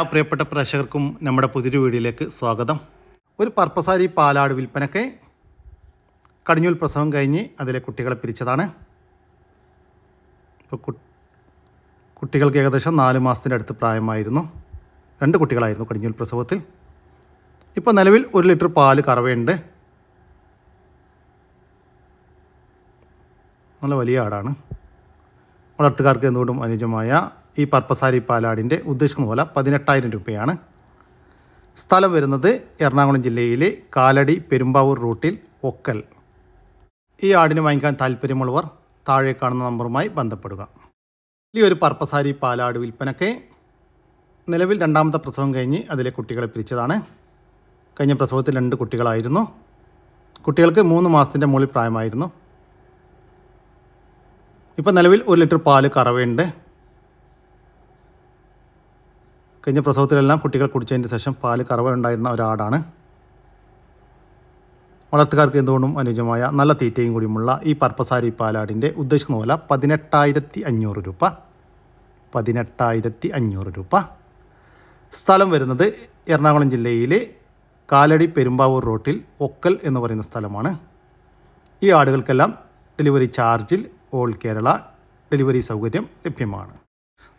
ആ പ്രിയപ്പെട്ട പ്രേക്ഷകർക്കും നമ്മുടെ പുതിയൊരു വീഡിയോയിലേക്ക് സ്വാഗതം. ഒരു പർപ്പസാരി പാലാട് വിൽപ്പനക്കെ കടിഞ്ഞൂൽ പ്രസവം കഴിഞ്ഞ് അതിലെ കുട്ടികളെ പിരിച്ചതാണ്. ഇപ്പോൾ കുട്ടികൾക്ക് ഏകദേശം നാല് മാസത്തിന്റെ അടുത്ത് പ്രായമായിരുന്നു. രണ്ട് കുട്ടികളായിരുന്നു കടിഞ്ഞൂൽ പ്രസവത്തിൽ. ഇപ്പോൾ നിലവിൽ ഒരു ലിറ്റർ പാൽ കറവയുണ്ട്. നല്ല വലിയ ആടാണ്. വളർത്തുകാർക്ക് എന്തുകൊണ്ടും അനുയോജ്യമായ ഈ പർപ്പസാരി പാലാടിന്റെ ഉദ്ദേശിക്കുന്ന പോലെ പതിനെട്ടായിരം രൂപയാണ്. സ്ഥലം വരുന്നത് എറണാകുളം ജില്ലയിലെ കാലടി പെരുമ്പാവൂർ റൂട്ടിൽ ഒക്കൽ. ഈ ആടിന് വാങ്ങിക്കാൻ താല്പര്യമുള്ളവർ താഴെ കാണുന്ന നമ്പറുമായി ബന്ധപ്പെടുക. ഈ ഒരു പർപ്പസാരി പാലാട് വിൽപ്പനയ്ക്ക് നിലവിൽ രണ്ടാമത്തെ പ്രസവം കഴിഞ്ഞ് അതിലെ കുട്ടികളെ പിരിച്ചതാണ്. കഴിഞ്ഞ പ്രസവത്തിൽ രണ്ട് കുട്ടികളായിരുന്നു. കുട്ടികൾക്ക് മൂന്ന് മാസത്തിന്റെ മുകളിൽ പ്രായമായിരുന്നു. ഇപ്പോൾ നിലവിൽ ഒരു ലിറ്റർ പാൽ കറവയുണ്ട്. കഴിഞ്ഞ പ്രസവത്തിലെല്ലാം കുട്ടികൾ കുടിച്ചതിന് ശേഷം പാൽ കറവ ഉണ്ടായിരുന്ന ഒരാടാണ്. വളർത്തുകാർക്ക് എന്തുകൊണ്ടും അനുയോജ്യമായ നല്ല തീറ്റയും കൂടിയുമുള്ള ഈ പർപ്പസാരി പാലാടിന്റെ ഉദ്ദേശിക്കുന്ന പോലെ പതിനെട്ടായിരത്തി അഞ്ഞൂറ് രൂപ. പതിനെട്ടായിരത്തി അഞ്ഞൂറ് രൂപ. സ്ഥലം വരുന്നത് എറണാകുളം ജില്ലയിലെ കാലടി പെരുമ്പാവൂർ റോട്ടിൽ ഒക്കൽ എന്ന് പറയുന്ന സ്ഥലമാണ്. ഈ ആടുകൾക്കെല്ലാം ഡെലിവറി ചാർജിൽ ഓൾ കേരള ഡെലിവറി സൗകര്യം ലഭ്യമാണ്.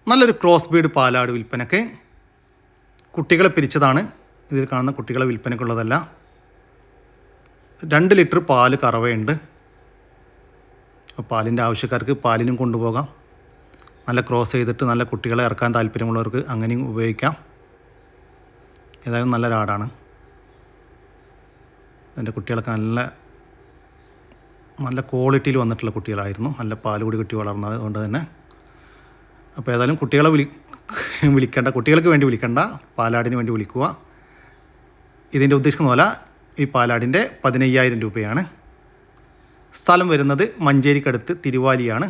നല്ലൊരു ക്രോസ് ബീഡ് പാലാട് വിൽപ്പനയ്ക്ക് കുട്ടികളെ പിരിച്ചതാണ്. ഇതിൽ കാണുന്ന കുട്ടികളെ വിൽപ്പനയ്ക്കുള്ളതല്ല. രണ്ട് ലിറ്റർ പാൽ കറവയുണ്ട്. പാലിന്റെ ആവശ്യക്കാർക്ക് പാലിനും കൊണ്ടുപോകാം. നല്ല ക്രോസ് ചെയ്തിട്ട് നല്ല കുട്ടികളെ ഇറക്കാൻ താല്പര്യമുള്ളവർക്ക് അങ്ങനെയും ഉപയോഗിക്കാം. ഏതായാലും നല്ലൊരാടാണ് എന്റെ കുട്ടികളൊക്കെ നല്ല നല്ല ക്വാളിറ്റിയിൽ വന്നിട്ടുള്ള കുട്ടികളായിരുന്നു. നല്ല പാൽ കൂടി കിട്ടി വളർന്നത് കൊണ്ട് തന്നെ. അപ്പോൾ ഏതായാലും കുട്ടികളെ വിളി വിളിക്കേണ്ട. കുട്ടികൾക്ക് വേണ്ടി വിളിക്കേണ്ട. പാലാടിന് വേണ്ടി വിളിക്കുക. ഇതിന്റെ ഉദ്ദേശിക്കുന്ന പോലെ ഈ പാലാടിന്റെ പതിനയ്യായിരം രൂപയാണ്. സ്ഥലം വരുന്നത് മഞ്ചേരിക്കടുത്ത് തിരുവാലിയാണ്.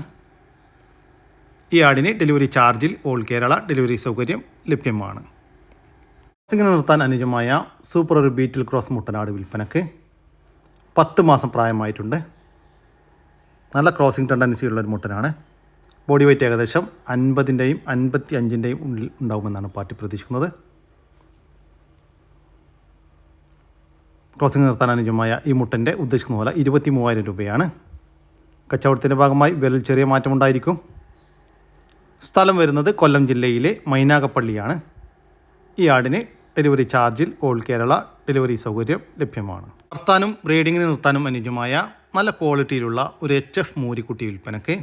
ഈ ആടിന് ഡെലിവറി ചാർജിൽ ഓൾ കേരള ഡെലിവറി സൗകര്യം ലഭ്യമാണ്. ഇങ്ങനെ നിർത്താൻ അനുജമായ സൂപ്പർ ഒരു ബീറ്റിൽ ക്രോസ് മുട്ടനാട് വിൽപ്പനക്ക് പത്ത് മാസം പ്രായമായിട്ടുണ്ട്. നല്ല ക്രോസിംഗ് ടെൻഡൻസി ഉള്ള ഒരു മുട്ടനാണ്. ബോഡി വെയ്റ്റ് ഏകദേശം അൻപതിന്റെയും അൻപത്തി അഞ്ചിന്റെയും ഉള്ളിൽ ഉണ്ടാകുമെന്നാണ് പാർട്ടി പ്രതീക്ഷിക്കുന്നത്. ക്രോസിംഗ് നിർത്താൻ അനുജമായ ഈ മുട്ടന്റെ ഉദ്ദേശിക്കുന്ന പോലെ ഇരുപത്തി മൂവായിരം രൂപയാണ്. കച്ചവടത്തിന്റെ ഭാഗമായി വിലയിൽ ചെറിയ മാറ്റമുണ്ടായിരിക്കും സ്ഥലം വരുന്നത് കൊല്ലം ജില്ലയിലെ മൈനാകപ്പള്ളിയാണ് ഈ ആടിന് ഡെലിവറി ചാർജിൽ ഓൾ കേരള ഡെലിവറി സൗകര്യം ലഭ്യമാണ്. നിർത്താനും ബ്രീഡിങ്ങിന് നിർത്താനും അനുജമായ നല്ല ക്വാളിറ്റിയിലുള്ള ഒരു എച്ച് എഫ് മൂരിക്കുട്ടി വിൽപ്പനക്ക്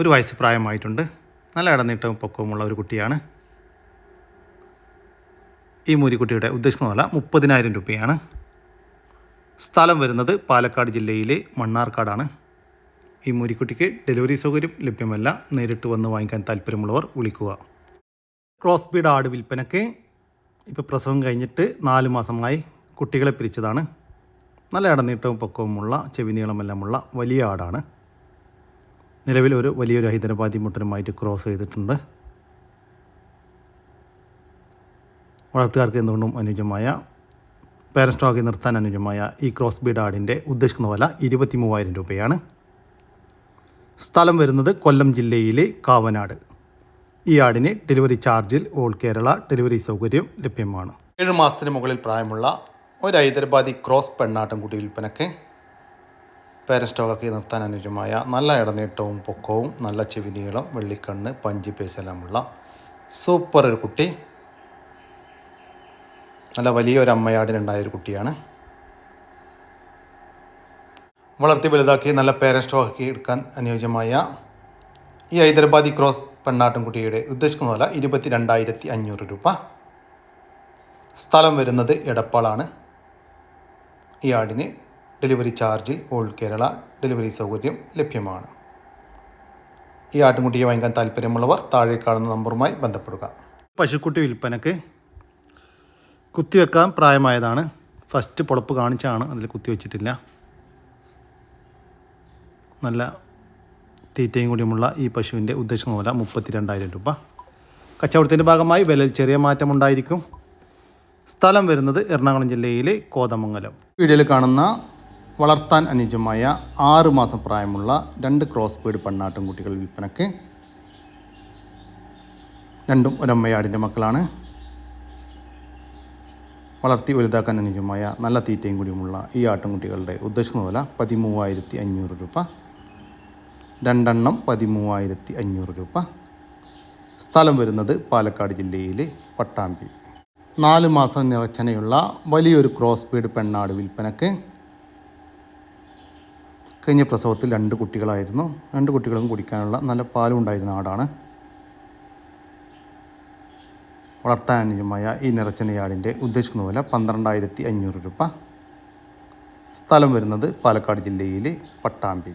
ഒരു വയസ്സ് പ്രായമായിട്ടുണ്ട്. നല്ല ഇടനീട്ടവും പൊക്കവുമുള്ള ഒരു കുട്ടിയാണ്. ഈ മൂരിക്കുട്ടിയുടെ ഉദ്ദേശിക്കുന്ന വില മുപ്പതിനായിരം രൂപയാണ്. സ്ഥലം വരുന്നത് പാലക്കാട് ജില്ലയിലെ മണ്ണാർക്കാടാണ്. ഈ മൂരിക്കുട്ടിക്ക് ഡെലിവറി സൗകര്യം ലഭ്യമല്ല. നേരിട്ട് വന്ന് വാങ്ങിക്കാൻ താല്പര്യമുള്ളവർ വിളിക്കുക. ക്രോസ് ബീഡ് ആട് വിൽപ്പനയ്ക്ക് ഇപ്പോൾ പ്രസവം കഴിഞ്ഞിട്ട് നാല് മാസമായി കുട്ടികളെ പിരിച്ചതാണ്. നല്ല ഇടനീട്ടവും പൊക്കവുമുള്ള ചെവി നീളമെല്ലാമുള്ള വലിയ ആടാണ്. നിലവിൽ ഒരു വലിയൊരു ഹൈദരാബാദി മുട്ടനുമായിട്ട് ക്രോസ് ചെയ്തിട്ടുണ്ട്. വളർത്തുകാർക്ക് എന്തുകൊണ്ടും അനുയോജ്യമായ പാരസ്റ്റോക്കി നിർത്താൻ അനുയോജ്യമായ ഈ ക്രോസ് ബീഡ് ആടിന്റെ ഉദ്ദേശിക്കുന്ന വില ഇരുപത്തി മൂവായിരം രൂപയാണ്. സ്ഥലം വരുന്നത് കൊല്ലം ജില്ലയിലെ കാവനാട്. ഈ ആടിന് ഡെലിവറി ചാർജിൽ ഓൾ കേരള ഡെലിവറി സൗകര്യം ലഭ്യമാണ്. ഏഴ് മാസത്തിന് മുകളിൽ പ്രായമുള്ള ഒരു ഹൈദരാബാദി ക്രോസ് പെണ്ണാട്ടം കുട്ടി വിൽപ്പനയ്ക്ക് പാരസ്റ്റോക്കൊക്കെ നിർത്താൻ അനുയോജ്യമായ നല്ല ഇടനീട്ടവും പൊക്കവും നല്ല ചെവി നീളം വെള്ളിക്കണ്ണ് പഞ്ചി പേസെല്ലാമുള്ള സൂപ്പർ ഒരു കുട്ടി. നല്ല വലിയൊരു അമ്മയാടിനുണ്ടായ ഒരു കുട്ടിയാണ്. വളർത്തി വലുതാക്കി നല്ല പേരസ്റ്റോക്കി എടുക്കാൻ അനുയോജ്യമായ ഈ ഹൈദരാബാദി ക്രോസ് പെണ്ണാട്ടുംകുട്ടിയുടെ ഉദ്ദേശിക്കുന്ന പോലെ ഇരുപത്തി രണ്ടായിരത്തി അഞ്ഞൂറ് രൂപ. സ്ഥലം വരുന്നത് എടപ്പാളാണ്. ഈ ആടിന് ഡെലിവറി ചാർജിൽ ഓൾ കേരള ഡെലിവറി സൗകര്യം ലഭ്യമാണ്. ഈ ആട്ടുംകുട്ടിയെ വാങ്ങിക്കാൻ താല്പര്യമുള്ളവർ താഴെ കാണുന്ന നമ്പറുമായി ബന്ധപ്പെടുക. പശുക്കുട്ടി വിൽപ്പനക്ക് കുത്തിവെക്കാൻ പ്രായമായതാണ്. ഫസ്റ്റ് പൊളപ്പ് കാണിച്ചാണ് അതിൽ കുത്തിവെച്ചിട്ടില്ല നല്ല തീറ്റയും കൂടിയുമുള്ള ഈ പശുവിന്റെ ഉദ്ദേശം മൂല മുപ്പത്തി രണ്ടായിരം രൂപ. കച്ചവടത്തിന്റെ ഭാഗമായി വിലയിൽ ചെറിയ മാറ്റമുണ്ടായിരിക്കും സ്ഥലം വരുന്നത് എറണാകുളം ജില്ലയിലെ കോതമംഗലം. വീഡിയോയിൽ കാണുന്ന വളർത്താൻ അനുയോജ്യമായ ആറ് മാസം പ്രായമുള്ള രണ്ട് ക്രോസ് ബീഡ് പണ്ണാട്ടും കുട്ടികൾ വിൽപ്പനയ്ക്ക് രണ്ടും ഒരമ്മയാടിന്റെ മക്കളാണ്. വളർത്തി വലുതാക്കാൻ അനുയോജ്യമായ നല്ല തീറ്റയും കൂടിയുമുള്ള ഈ ആട്ടിൻകുട്ടികളുടെ ഉദ്ദേശിക്കുന്ന വില പതിമൂവായിരത്തി അഞ്ഞൂറ് രൂപ. രണ്ടെണ്ണം പതിമൂവായിരത്തി അഞ്ഞൂറ് രൂപ. സ്ഥലം വരുന്നത് പാലക്കാട് ജില്ലയിലെ പട്ടാമ്പി നാല് മാസം നിറച്ചനയുള്ള വലിയൊരു ക്രോസ് ബീഡ് പെണ്ണാട് വിൽപ്പനക്ക് കഴിഞ്ഞ പ്രസവത്തിൽ രണ്ട് കുട്ടികളായിരുന്നു. രണ്ട് കുട്ടികളും കുടിക്കാനുള്ള നല്ല പാലും ഉണ്ടായിരുന്ന ആടാണ്. വളർത്താൻ അനുയോജ്യമായ ഈ നിറച്ചനയാടിന്റെ ഉദ്ദേശിക്കുന്ന വില പന്ത്രണ്ടായിരത്തി അഞ്ഞൂറ് രൂപ. സ്ഥലം വരുന്നത് പാലക്കാട് ജില്ലയിലെ പട്ടാമ്പി.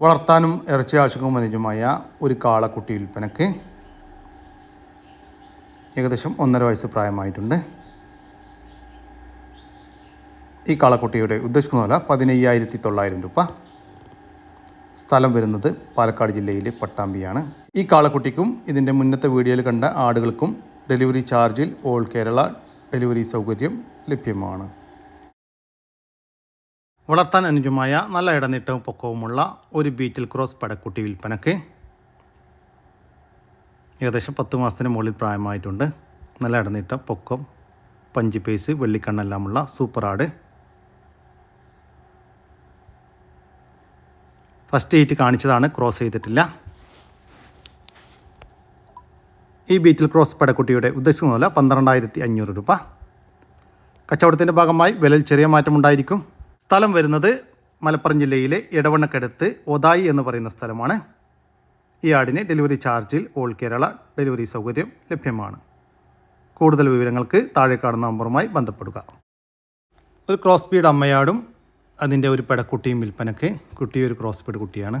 വളർത്താനും ഇറച്ചി ആവശ്യക്കും അനുയോജ്യമായ ഒരു കാളക്കുട്ടി വിൽപ്പനക്ക് ഏകദേശം ഒന്നര വയസ്സ് പ്രായമായിട്ടുണ്ട്. ഈ കാളക്കുട്ടിയുടെ ഉദ്ദേശിക്കുന്ന വില പതിനയ്യായിരത്തി തൊള്ളായിരം രൂപ. സ്ഥലം വരുന്നത് പാലക്കാട് ജില്ലയിലെ പട്ടാമ്പിയാണ്. ഈ കാളക്കുട്ടിക്കും ഇതിന്റെ മുന്നത്തെ വീഡിയോയിൽ കണ്ട ആടുകൾക്കും ഡെലിവറി ചാർജിൽ ഓൾ കേരള ഡെലിവറി സൗകര്യം ലഭ്യമാണ്. വളർത്താൻ അനുജമായ നല്ല ഇടനീട്ടവും പൊക്കവുമുള്ള ഒരു ബീറ്റിൽ ക്രോസ് പടക്കുട്ടി വിൽപ്പനക്ക് ഏകദേശം പത്ത് മാസത്തിന് മുകളിൽ പ്രായമായിട്ടുണ്ട്. നല്ല ഇടനീട്ടം പൊക്കം പഞ്ചി പേസ് വെള്ളിക്കണ്ണെല്ലാമുള്ള സൂപ്പർ ആട്. ഫസ്റ്റ് ഹീറ്റ് കാണിച്ചതാണ് ക്രോസ് ചെയ്തിട്ടില്ല. ഈ ബീറ്റിൽ ക്രോസ് പടക്കുട്ടിയുടെ ഉദ്ദേശിക്കുന്നതല്ല പന്ത്രണ്ടായിരത്തി അഞ്ഞൂറ് രൂപ. കച്ചവടത്തിന്റെ ഭാഗമായി വിലയിൽ ചെറിയ മാറ്റമുണ്ടായിരിക്കും സ്ഥലം വരുന്നത് മലപ്പുറം ജില്ലയിലെ ഇടവണ്ണക്കടുത്ത് ഒതായി എന്ന് പറയുന്ന സ്ഥലമാണ്. ഈ ആടിന് ഡെലിവറി ചാർജിൽ ഓൾ കേരള ഡെലിവറി സൗകര്യം ലഭ്യമാണ്. കൂടുതൽ വിവരങ്ങൾക്ക് താഴെ കാണുന്ന നമ്പറുമായി ബന്ധപ്പെടുക. ഒരു ക്രോസ് ബീഡ് അമ്മയാടും അതിന്റെ ഒരു പെടക്കുട്ടിയും വിൽപ്പനക്ക്. കുട്ടി ഒരു ക്രോസ് പെഡ് കുട്ടിയാണ്.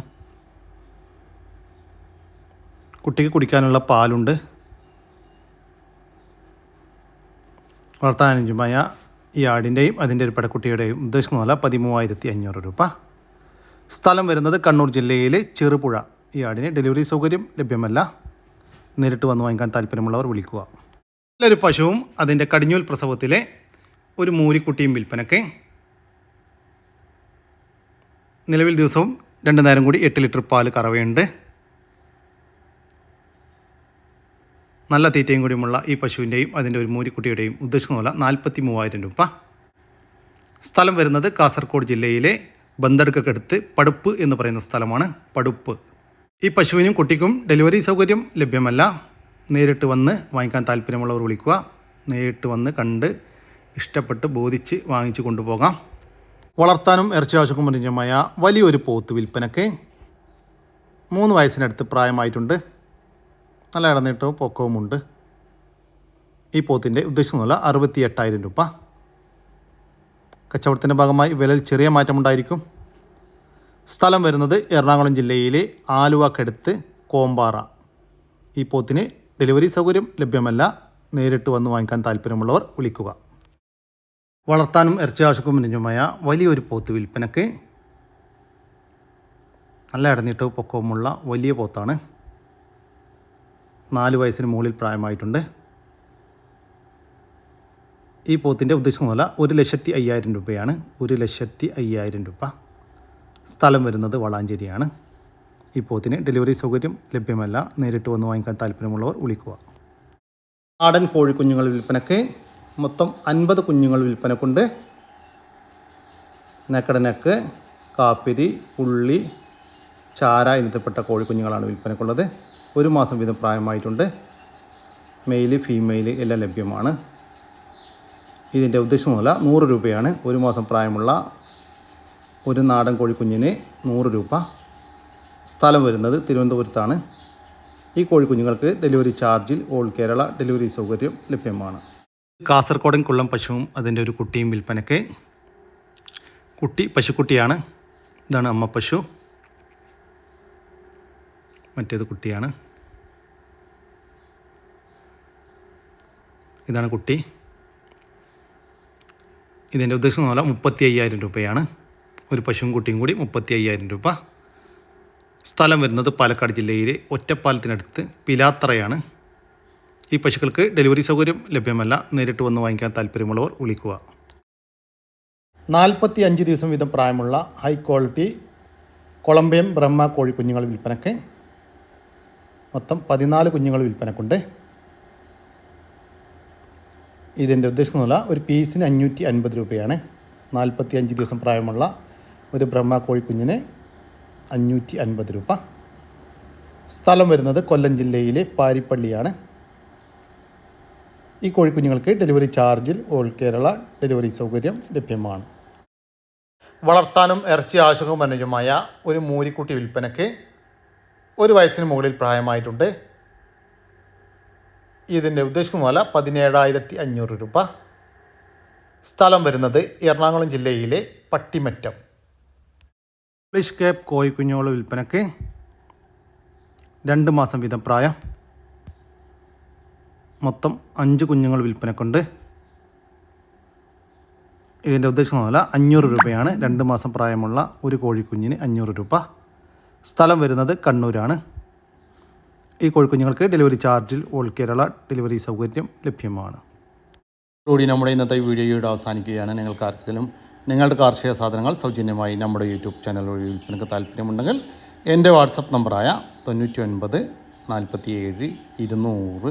കുട്ടിക്ക് കുടിക്കാനുള്ള പാലുണ്ട്. വളർത്താൻ അനുജമായ ഈ ആടിന്റെയും അതിന്റെ ഒരു പെടക്കുട്ടിയുടെയും ഉദ്ദേശിക്കുന്ന പതിമൂവായിരത്തി അഞ്ഞൂറ് രൂപ. സ്ഥലം വരുന്നത് കണ്ണൂർ ജില്ലയിലെ ചെറുപുഴ. ഈ ആടിന് ഡെലിവറി സൗകര്യം ലഭ്യമല്ല. നേരിട്ട് വന്ന് വാങ്ങിക്കാൻ താല്പര്യമുള്ളവർ വിളിക്കുക. നല്ലൊരു പശുവും അതിന്റെ കടിഞ്ഞൂൽ പ്രസവത്തിലെ ഒരു മൂരിക്കുട്ടിയും വിൽപ്പനക്ക്. നിലവിൽ ദിവസവും രണ്ട് നേരം കൂടി എട്ട് ലിറ്റർ പാൽ കറവയുണ്ട്. നല്ല തീറ്റയും കൂടിയുമുള്ള ഈ പശുവിന്റെയും അതിന്റെ ഒരു മൂരിക്കുട്ടിയുടെയും ഉദ്ദേശിക്കുന്ന പോലെ നാൽപ്പത്തി മൂവായിരം രൂപ. സ്ഥലം വരുന്നത് കാസർഗോഡ് ജില്ലയിലെ ബന്തടുക്കടുത്ത് പടുപ്പ് എന്ന് പറയുന്ന സ്ഥലമാണ് പടുപ്പ്. ഈ പശുവിനും കുട്ടിക്കും ഡെലിവറി സൗകര്യം ലഭ്യമല്ല. നേരിട്ട് വന്ന് വാങ്ങിക്കാൻ താല്പര്യമുള്ളവർ വിളിക്കുക. നേരിട്ട് വന്ന് കണ്ട് ഇഷ്ടപ്പെട്ട് ബോധിച്ച് വാങ്ങിച്ചു കൊണ്ടുപോകാം. വളർത്താനും ഇറച്ചി ആവശ്യക്കും അനുയോജ്യമായ വലിയൊരു പോത്ത് വിൽപ്പനക്ക് മൂന്ന് വയസ്സിനടുത്ത് പ്രായമായിട്ടുണ്ട്. നല്ല ഇടനീട്ടവും പൊക്കവുമുണ്ട്. ഈ പോത്തിന്റെ ഉദ്ദേശിക്കുന്ന അറുപത്തി എട്ടായിരം രൂപ. കച്ചവടത്തിന്റെ ഭാഗമായി വിലയിൽ ചെറിയ മാറ്റമുണ്ടായിരിക്കും. സ്ഥലം വരുന്നത് എറണാകുളം ജില്ലയിലെ ആലുവക്കടുത്ത് കോമ്പാറ. ഈ പോത്തിന് ഡെലിവറി സൗകര്യം ലഭ്യമല്ല. നേരിട്ട് വന്ന് വാങ്ങിക്കാൻ താല്പര്യമുള്ളവർ വിളിക്കുക. വളർത്താനും ഇറച്ചി ആവശ്യക്കും അനുജമായ വലിയൊരു പോത്ത് വിൽപ്പനക്ക് നല്ല ഇടനീട്ടവും പൊക്കവുമുള്ള വലിയ പോത്താണ്. നാല് വയസ്സിന് മുകളിൽ പ്രായമായിട്ടുണ്ട്. ഈ പോത്തിന്റെ ഉദ്ദേശം വില ഒരു ലക്ഷത്തി അയ്യായിരം രൂപയാണ്. ഒരു ലക്ഷത്തി അയ്യായിരം രൂപ സ്ഥലം വരുന്നത് വളാഞ്ചേരിയാണ്. ഈ പോത്തിന് ഡെലിവറി സൗകര്യം ലഭ്യമല്ല. നേരിട്ട് വന്ന് വാങ്ങിക്കാൻ താല്പര്യമുള്ളവർ വിളിക്കുക. ആടൻ കോഴിക്കുഞ്ഞുങ്ങൾ വിൽപ്പനക്ക് മൊത്തം അൻപത് കുഞ്ഞുങ്ങൾ വിൽപ്പനക്കുണ്ട്. നെക്കടനക്ക് കാപ്പിരി പുള്ളി ചാര ഇനത്തിൽപ്പെട്ട കോഴിക്കുഞ്ഞുങ്ങളാണ് വിൽപ്പനക്കുള്ളത്. ഒരു മാസം വീതം പ്രായമായിട്ടുണ്ട്. മെയിൽ ഫീമെയിൽ എല്ലാം ലഭ്യമാണ്. ഇതിന്റെ ഉദ്ദേശമല്ല നൂറ് രൂപയാണ്. ഒരു മാസം പ്രായമുള്ള ഒരു നാടൻ കോഴിക്കുഞ്ഞിന് നൂറ് രൂപ. സ്ഥലം വരുന്നത് തിരുവനന്തപുരത്താണ്. ഈ കോഴിക്കുഞ്ഞുങ്ങൾക്ക് ഡെലിവറി ചാർജിൽ ഓൾ കേരള ഡെലിവറി സൗകര്യം ലഭ്യമാണ്. കാസർഗോഡൻ കുള്ളം പശുവും അതിന്റെ ഒരു കുട്ടിയും വിൽപ്പനയ്ക്ക്. കുട്ടി പശുക്കുട്ടിയാണ്. ഇതാണ് അമ്മ പശു. മറ്റേത് കുട്ടിയാണ്. ഇതാണ് കുട്ടി. ഇതിന്റെ ഉദ്ദേശം എന്ന് പറഞ്ഞാൽ മുപ്പത്തി അയ്യായിരം രൂപയാണ്. ഒരു പശുവും കുട്ടിയും കൂടി മുപ്പത്തി അയ്യായിരം രൂപ. സ്ഥലം വരുന്നത് പാലക്കാട് ജില്ലയിലെ ഒറ്റപ്പാലത്തിനടുത്ത് പിലാത്തറയാണ്. ഈ പശുക്കൾക്ക് ഡെലിവറി സൗകര്യം ലഭ്യമല്ല. നേരിട്ട് വന്ന് വാങ്ങിക്കാൻ താല്പര്യമുള്ളവർ വിളിക്കുക. നാൽപ്പത്തി അഞ്ച് ദിവസം വീതം പ്രായമുള്ള ഹൈ ക്വാളിറ്റി കൊളംബിയം ബ്രഹ്മ കോഴിക്കുഞ്ഞുങ്ങൾ വിൽപ്പനയ്ക്ക് മൊത്തം പതിനാല് കുഞ്ഞുങ്ങൾ വിൽപ്പനക്കുണ്ട്. ഇതിന്റെ ഉദ്ദേശം എന്നുള്ള ഒരു പീസിന് അഞ്ഞൂറ്റി അൻപത് രൂപയാണ്. നാൽപ്പത്തി അഞ്ച് ദിവസം പ്രായമുള്ള ഒരു ബ്രഹ്മ കോഴിക്കുഞ്ഞിന് അഞ്ഞൂറ്റി അൻപത് രൂപ. സ്ഥലം വരുന്നത് കൊല്ലം ജില്ലയിലെ പാരിപ്പള്ളിയാണ്. ഈ കോഴിക്കുഞ്ഞുങ്ങൾക്ക് ഡെലിവറി ചാർജിൽ ഓൾ കേരള ഡെലിവറി സൗകര്യം ലഭ്യമാണ്. വളർത്താനും ഇറച്ചി ആവശ്യവും അനുജമായ ഒരു മൂരിക്കുട്ടി വിൽപ്പനയ്ക്ക് ഒരു വയസ്സിന് മുകളിൽ പ്രായമായിട്ടുണ്ട്. ഇതിന്റെ ഉദ്ദേശിക്കുന്ന വില പതിനേഴായിരത്തി അഞ്ഞൂറ് രൂപ. സ്ഥലം വരുന്നത് എറണാകുളം ജില്ലയിലെ പട്ടിമറ്റം. ഇംഗ്ലീഷ് കേപ്പ് കോഴിക്കുഞ്ഞുങ്ങൾ വിൽപ്പനയ്ക്ക് രണ്ട് മാസം വീതം പ്രായം. മൊത്തം അഞ്ച് കുഞ്ഞുങ്ങൾ വിൽപ്പനക്കുണ്ട്. ഇതിന്റെ ഉദ്ദേശം വില അഞ്ഞൂറ് രൂപയാണ്. രണ്ട് മാസം പ്രായമുള്ള ഒരു കോഴിക്കുഞ്ഞിന് അഞ്ഞൂറ് രൂപ. സ്ഥലം വരുന്നത് കണ്ണൂരാണ്. ഈ കോഴിക്കുഞ്ഞുങ്ങൾക്ക് ഡെലിവറി ചാർജിൽ ഓൾ കേരള ഡെലിവറി സൗകര്യം ലഭ്യമാണ്. കൂടി നമ്മുടെ ഇന്നത്തെ വീഡിയോയുടെ അവസാനിക്കുകയാണ്. നിങ്ങൾക്ക് ആർക്കെങ്കിലും നിങ്ങളുടെ കാർഷിക സാധനങ്ങൾ സൗജന്യമായി നമ്മുടെ യൂട്യൂബ് ചാനൽ വഴി വിൽപ്പനക്ക് താല്പര്യമുണ്ടെങ്കിൽ എന്റെ വാട്സപ്പ് നമ്പറായ തൊണ്ണൂറ്റി ഒൻപത് നാൽപ്പത്തി ഏഴ് ഇരുന്നൂറ്